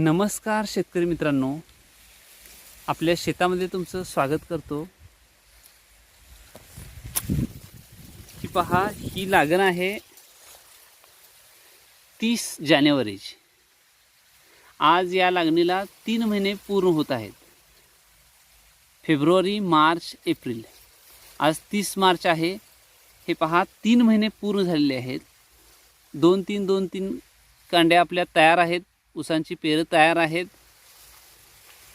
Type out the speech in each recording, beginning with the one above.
नमस्कार शेतकरी मित्रांनो. आपल्या शेतामध्ये तुमचं स्वागत करतो. ही पहा ही लागण आहे तीस जानेवारीची आज या लागणीला तीन महिने पूर्ण होत आहेत. फेब्रुवारी मार्च एप्रिल. आज तीस मार्च आहे. हे पहा तीन महिने पूर्ण झालेले आहेत. दोन तीन दोन तीन कांड्या आपल्या तयार आहेत. ऊसांची पेरं तयार आहेत.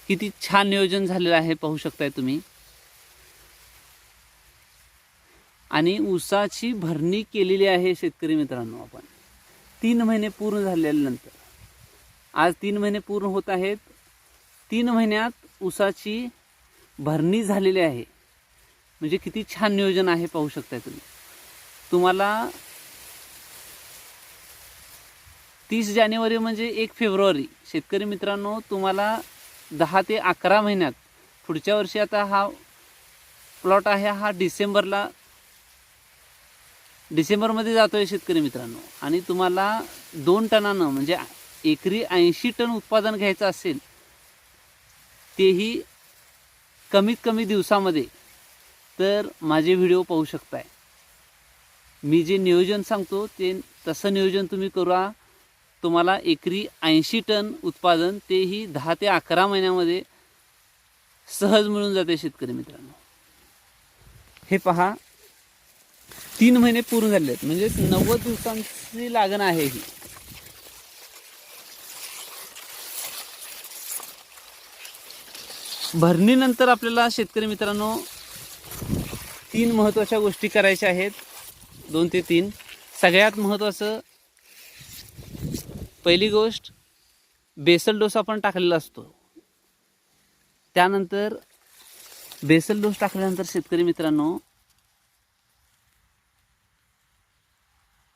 किती छान नियोजन झालेलं आहे पाहू शकताय तुम्ही. आणि ऊसाची भरणी केलेली आहे शेतकरी मित्रांनो आपण. तीन महिने पूर्ण झालेल्यानंतर आज तीन महिने पूर्ण होत आहेत. तीन महिन्यात ऊसाची भरणी झालेली आहे. म्हणजे किती छान नियोजन आहे पाहू शकताय तुम्ही. तुम्हाला तीस जानेवारी म्हणजे एक फेब्रुवारी. शेतकरी मित्रांनो तुम्हाला दहा ते अकरा महिन्यात पुढच्या वर्षी आता हा प्लॉट आहे हा डिसेंबरला डिसेंबरमध्ये जातो आहे शेतकरी मित्रांनो. आणि तुम्हाला दोन टनानं म्हणजे एकरी ऐंशी टन उत्पादन घ्यायचं असेल तेही कमीत कमी दिवसामध्ये तर माझे व्हिडिओ पाहू शकताय. मी जे नियोजन सांगतो ते तसं नियोजन तुम्ही करा. तुम्हाला एकरी ऐंशी टन उत्पादन तेही दहा ते अकरा महिन्यामध्ये सहज मिळून जाते शेतकरी मित्रांनो. हे पहा तीन महिने पूर्ण झाले आहेत. म्हणजे नव्वद दिवसांची लागण आहे ही. भरणीनंतर आपल्याला शेतकरी मित्रांनो तीन महत्त्वाच्या गोष्टी करायच्या आहेत. दोन ते तीन. सगळ्यात महत्त्वाचं पहिली गोष्ट बेसल डोस आपण टाकलेला असतो. त्यानंतर बेसल डोस टाकल्यानंतर शेतकरी मित्रांनो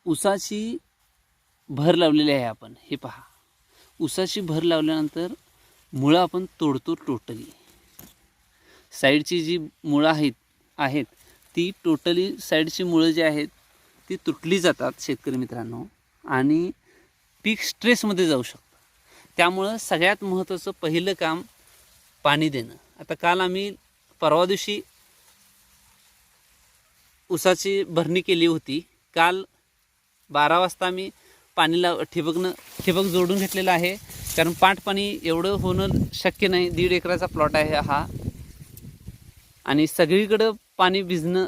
उसाची भर लावलेली आहे आपण. हे पहा. उसाची भर लावल्यानंतर मुळं आपण तोडतो टोटली साईडची जी मुळं आहेत आहेत ती टोटली साईडची मुळं जी आहेत ती तुटली जातात शेतकरी मित्रांनो. आणि पीक स्ट्रेसमध्ये जाऊ शकतं. त्यामुळं सगळ्यात महत्त्वाचं पहिलं काम पाणी देणं. आता काल आम्ही परवा दिवशी ऊसाची भरणी केली होती. काल बारा वाजता आम्ही पाणी लाव ठिबकनं ठिबक जोडून घेतलेलं आहे. कारण पाठ पाणी एवढं होणं शक्य नाही. दीड एकराचा प्लॉट आहे हा. आणि सगळीकडं पाणी भिजणं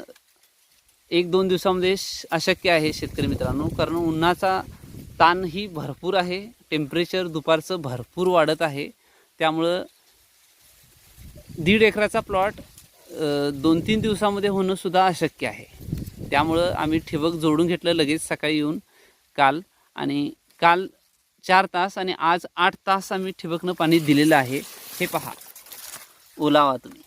एक दोन दिवसामध्ये श- अशक्य आहे शेतकरी मित्रांनो. कारण उन्हाचा ताण ही भरपूर आहे. टेम्परेचर दुपारचं भरपूर वाढत आहे. त्यामुळं दीड एकराचा प्लॉट दोन तीन दिवसामध्ये होणंसुद्धा अशक्य आहे. त्यामुळं आम्ही ठिबक जोडून घेतलं लगेच सकाळी येऊन काल. आणि काल चार तास आणि आज आठ तास आम्ही ठिबकनं पाणी दिलेलं आहे. हे पहा. ओलावा तुम्ही.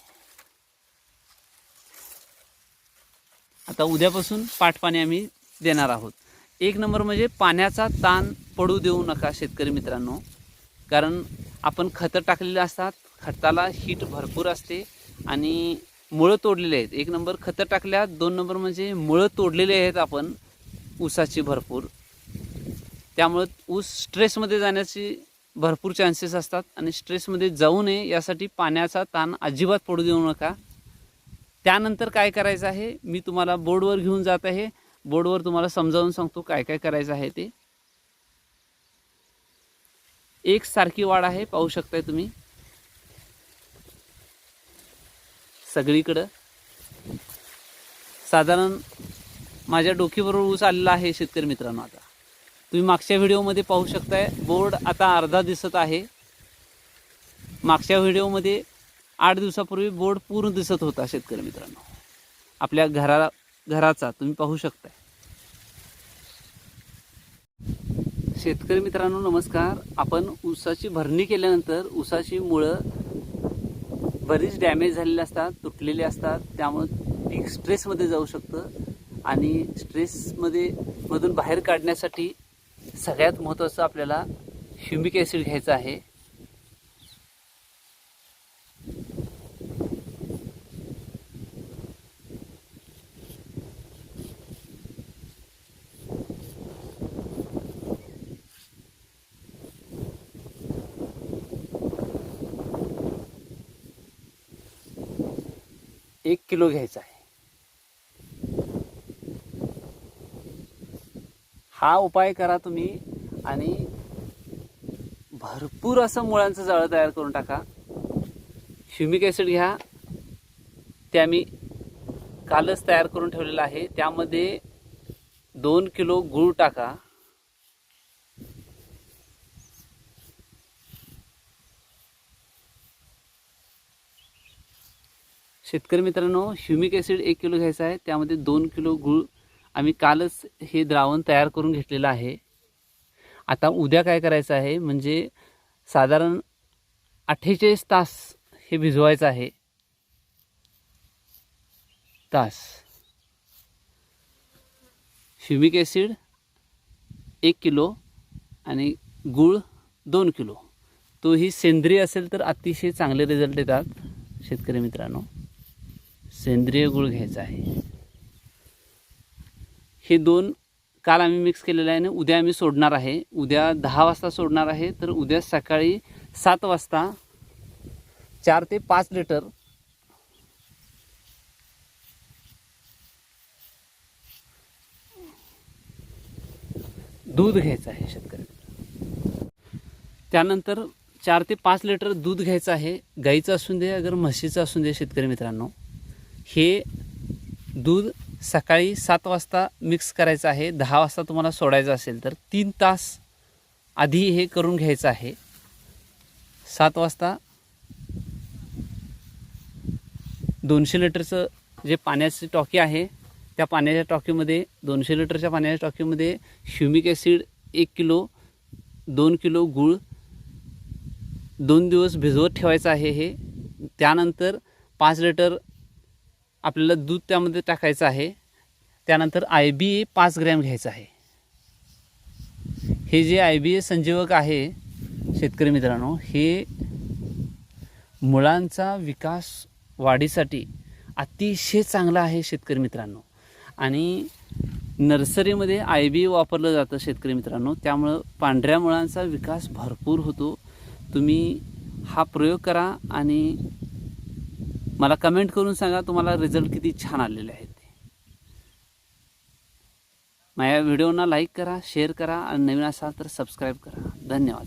आता उद्यापासून पाठपाणी आम्ही देणार आहोत. एक नंबर म्हणजे पाण्याचा ताण पडू देऊ नका शेतकरी मित्रांनो. कारण आपण खतं टाकलेले असतात खताला हीट भरपूर असते आणि मुळं तोडलेले आहेत. एक नंबर खतं टाकल्यात दोन नंबर म्हणजे मुळं तोडलेले आहेत आपण ऊसाची भरपूर. त्यामुळं ऊस स्ट्रेसमध्ये जाण्याची भरपूर चान्सेस असतात आणि स्ट्रेसमध्ये जाऊ नये यासाठी पाण्याचा ताण अजिबात पडू देऊ नका. त्यानंतर काय करायचं आहे मी तुम्हाला बोर्डवर घेऊन जात आहे. बोर्डवर तुम्हाला समजावून सांगतो काय काय करायचं आहे ते. एक सारखी वाढ आहे पाहू शकताय तुम्ही. सगळीकडं. साधारण माझ्या डोकीबरोबर ऊस आलेला आहे शेतकरी मित्रांनो आता. तुम्ही मागच्या व्हिडिओमध्ये पाहू शकताय बोर्ड आता अर्धा दिसत आहे. मागच्या व्हिडिओमध्ये आठ दिवसापूर्वी बोर्ड पूर्ण दिसत होता शेतकरी मित्रांनो. आपल्या घरा घराचा तुम्ही पाहू शकताय. शेतकरी मित्रांनो नमस्कार. आपण ऊसाची भरणी केल्यानंतर ऊसाची मुळं बरीच डॅमेज झालेली असतात तुटलेली असतात. त्यामुळं पीक स्ट्रेसमध्ये जाऊ शकतं आणि स्ट्रेसमध्ये मधून बाहेर काढण्यासाठी सगळ्यात महत्त्वाचं आपल्याला ह्युमिक ॲसिड घ्यायचं आहे. एक किलो घ्यायचा आहे. हा उपाय करा तुम्ही आणि भरपूर असं मुळांचं जाळं तयार करून टाका. ह्युमिक ॲसिड घ्या. ते आम्ही कालच तयार करून ठेवलेलं आहे. त्यामध्ये दोन किलो गूळ टाका. शेतकरी मित्रांनो ह्युमिक ॲसिड एक किलो घ्यायचा आहे. त्यामध्ये दोन किलो गूळ आम्ही कालच हे द्रावण तयार करून घेतलेलं आहे. आता उद्या काय करायचं आहे म्हणजे साधारण अठ्ठेचाळीस तास हे भिजवायचं आहे. तास. ह्युमिक ॲसिड एक किलो आणि गूळ दोन किलो. तोही सेंद्रिय असेल तर अतिशय चांगले रिझल्ट येतात शेतकरी मित्रांनो. सेंद्रिय गुळ घ्यायचा आहे. हे दोन काल आम्ही मिक्स केलेलं आहे आणि उद्या आम्ही सोडणार आहे. उद्या दहा वाजता सोडणार आहे तर उद्या सकाळी सात वाजता चार ते पाच लिटर दूध घ्यायचं आहे शेतकरी त्यानंतर चार ते पाच लिटर दूध घ्यायचं आहे. गाईचं असून दे अगर म्हशीचं असून दे शेतकरी मित्रांनो. हे दूध सकाळी सात वाजता मिक्स करायचं आहे. दहा वाजता तुम्हाला सोडायचं असेल तर तीन तास आधी हे करून घ्यायचं आहे. सात वाजता दोनशे लिटरचं जे पाण्याची टॉकी आहे त्या पाण्याच्या टॉकीमध्ये दोनशे लिटरच्या पाण्याच्या टॉकीमध्ये ह्युमिक ॲसिड एक किलो दोन किलो गूळ दोन दिवस भिजवत ठेवायचं आहे हे. त्यानंतर पाच लिटर आपल्याला दूध त्यामध्ये टाकायचं आहे. त्यानंतर आय बी ए पाच ग्रॅम घ्यायचं आहे. हे जे आय बी ए संजीवक आहे शेतकरी मित्रांनो हे मुळांचा विकास वाढीसाठी अतिशय चांगला आहे शेतकरी मित्रांनो. आणि नर्सरीमध्ये आय बी वापरलं जातं शेतकरी मित्रांनो. त्यामुळं पांढऱ्या मुळांचा विकास भरपूर होतो. तुम्ही हा प्रयोग करा आणि मला कमेंट करून सांगा तुम्हाला रिझल्ट किती छान आलेले आहेत ते. माझ्या व्हिडिओना लाईक करा शेअर करा आणि नवीन असाल तर सबस्क्राईब करा. धन्यवाद.